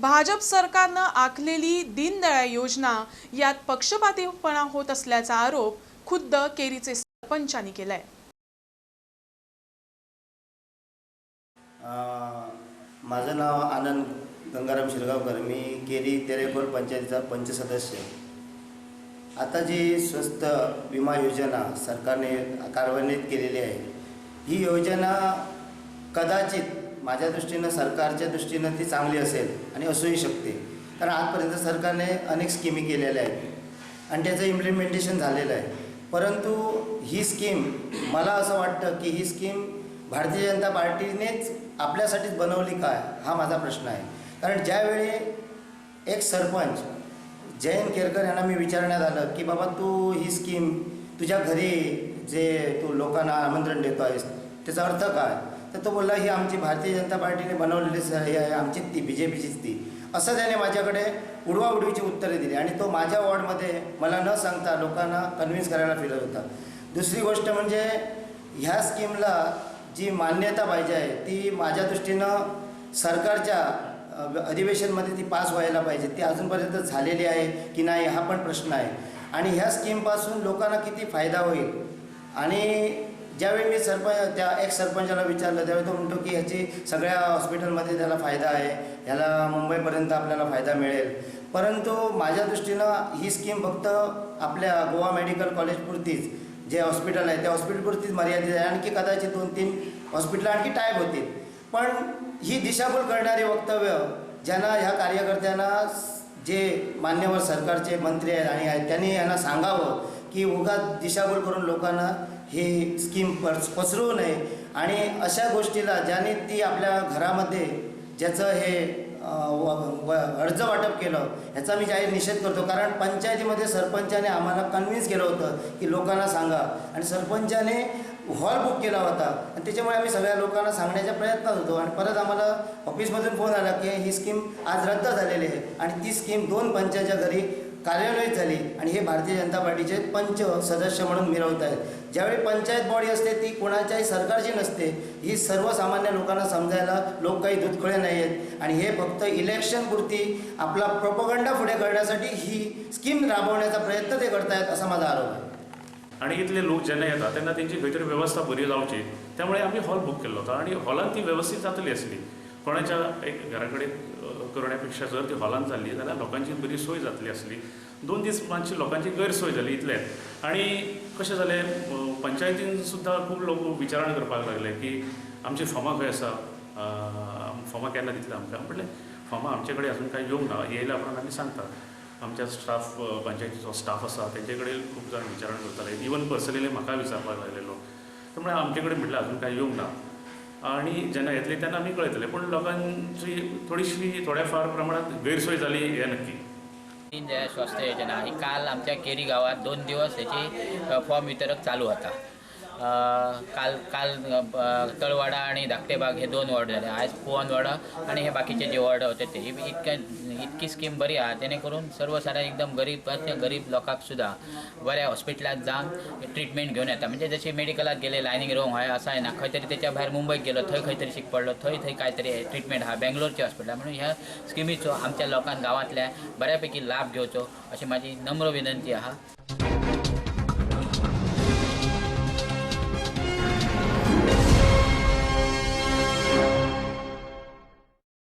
भाजप सरकारनं आखलेली दीनदयाळ योजना यात पक्षपातीपणा होत असल्याचा आरोप खुद्द केरीचे सरपंचांनी केलाय. माझं नाव आनंद गंगाराम शिरगावकर. मी केरी तेरेकोर पंचायतीचा पंच सदस्य आता जी स्वस्त विमा योजना सरकारने कार्यान्वित केलेली आहे ही योजना कदाचित माझ्या दृष्टीनं सरकारच्या दृष्टीनं ती चांगली असेल आणि असूही शकते. कारण आजपर्यंत सरकारने अनेक स्कीमी केलेल्या आहेत. आणि त्याचं इम्प्लिमेंटेशन झालेलं आहे. परंतु ही स्कीम मला असं वाटतं की ही स्कीम भारतीय जनता पार्टीनेच आपल्यासाठीच बनवली काय हा माझा प्रश्न आहे. कारण ज्यावेळी एक सरपंच जयंत केरकर यांना मी विचारण्यात आलं की बाबा तू ही स्कीम तुझ्या घरी जे तू लोकांना आमंत्रण देतो आहेस त्याचा अर्थ काय? तर तो बोलला ही आमची भारतीय जनता पार्टीने बनवलेली हे आहे आमचीच ती बी जे पीचीच ती. असं त्याने माझ्याकडे उडवाउडवीची उत्तरे दिली. आणि तो माझ्या वॉर्डमध्ये मला न सांगता लोकांना कन्व्हिन्स करायला फिरत होता. दुसरी गोष्ट म्हणजे ह्या स्कीमला जी मान्यता पाहिजे आहे ती माझ्या दृष्टीनं सरकारच्या अधिवेशनमध्ये ती पास व्हायला पाहिजे. ती अजूनपर्यंत झालेली आहे की नाही हा पण प्रश्न आहे. आणि ह्या स्कीमपासून लोकांना किती फायदा होईल? आणि ज्यावेळी मी सरपंच त्या एक सरपंचाला विचारलं त्यावेळी तो म्हणतो की ह्याची सगळ्या हॉस्पिटलमध्ये त्याला फायदा आहे. ह्याला मुंबईपर्यंत आपल्याला फायदा मिळेल. परंतु माझ्या दृष्टीनं ही स्कीम फक्त आपल्या गोवा मेडिकल कॉलेजपुरतीच जे हॉस्पिटल आहे त्या हॉस्पिटलपुरतीच मर्यादित आहे. आणखी कदाचित दोन तीन हॉस्पिटल आणखी टाईप होतील. पण ही दिशाभूल करणारी वक्तव्य ज्यांना ह्या कार्यकर्त्यांना जे मान्यवर सरकारचे मंत्री आहेत आणि आहेत त्यांनी यांना सांगावं. की उगा दिशाभूल करून लोकांना ही स्कीम पस पसरवू नये. आणि अशा गोष्टीला ज्याने ती आपल्या घरामध्ये ज्याचं हे व- अर्ज वाटप केलं ह्याचा मी जाहीर निषेध करतो. कारण पंचायतीमध्ये सरपंचाने आम्हाला कन्व्हिन्स केलं होतं की लोकांना सांगा. आणि सरपंचाने हॉल बुक केला होता. आणि त्याच्यामुळे आम्ही सगळ्या लोकांना सांगण्याचा प्रयत्न होतो आणि परत आम्हाला ऑफिसमधून फोन आला की ही स्कीम आज रद्द झालेली आहे. आणि ती स्कीम दोन पंचायतच्या घरी कार्यान्वित झाली आणि हे भारतीय जनता पार्टीचे पंच सदस्य म्हणून मिरवत आहेत. ज्यावेळी पंचायत बॉडी असते ती कोणाच्याही सरकारची नसते. ही सर्वसामान्य लोकांना समजायला लोक काही दुधखळे नाही आहेत. आणि हे फक्त इलेक्शनपुरती आपला प्रोपगंडा पुढे करण्यासाठी ही स्कीम राबवण्याचा प्रयत्न ते करतायत असा माझा आरोप आहे. आणि इथले लोक जेन्ना येतात त्यांना त्यांची खंय व्यवस्था बरी जावची त्यामुळे आम्ही हॉल बुक केल्लो होता आणि हॉलान ती व्यवस्थित जातली असली. कोणाच्या एक घरा कडेन करण्यापेक्षा जर ती हॉलांत जाल्ली जाल्यार लोकांची बरी सोय जातली आसली दोन दीस मातशी लोकांची गैरसोय जाली इतलेंच आणि कशें जालें पंचायतीन सुद्दां खूब लोक विचारण करपाक लागले की आमची फॉर्मां खंय आसा? फॉर्मां केन्ना दितले आमकां? म्हटलें फॉर्मां आमचे कडेन अजून कांय येवंक ना येयल्या उपरांत आमी सांगता. आमच्या स्टाफ पंचायतीचो स्टाफ आसा तेंचे कडेन खूब जाण विचारण करताले. इवन पर्सनली म्हाका विचारपाक लागलेलो. त्यामुळे आमचे कडेन म्हटलें अजून कांय येवंक ना. आणि जेन्ना येतली तेन्ना आमी कळयतले पूण लोकांची थोडीशी थोड्या फार प्रमाणात गैरसोय जाली हें नक्की. दीनदयाळ स्वास्थ्य योजना. ही काल आमच्या केरी गावात दोन दिवस याची फॉर्म वितरक चालू होता. काल काल तळवाडा आणि धाकटेबाग हे दोन वॉर्ड झाले. आज पुवनवाडा आणि हे बाकीचे जे वॉर्ड होते ते. इतक्या इतकी स्कीम बरी आहे. जेणे करून सर्वसाधारण एकदम गरीब गरीब लोकांक सुद्दां बऱ्या हॉस्पिटलात जावन ट्रिटमेंट घेऊन येता म्हणजे जशी मेडिकलात गेले लायनीक रोवंक हय असा आहे ना. खंय तरी त्याच्या भायर मुंबईत गेलो थंय खंय तरी शिक पडलो थंय थंय काय तरी ट्रिटमेंट हा बेंगलोरचे हॉस्पिटल म्हणून ह्या स्किमीचो आमच्या लोकांक गावातल्या बऱ्यापैकी लाभ घेवचो अशी माझी नम्र विनंती आहा.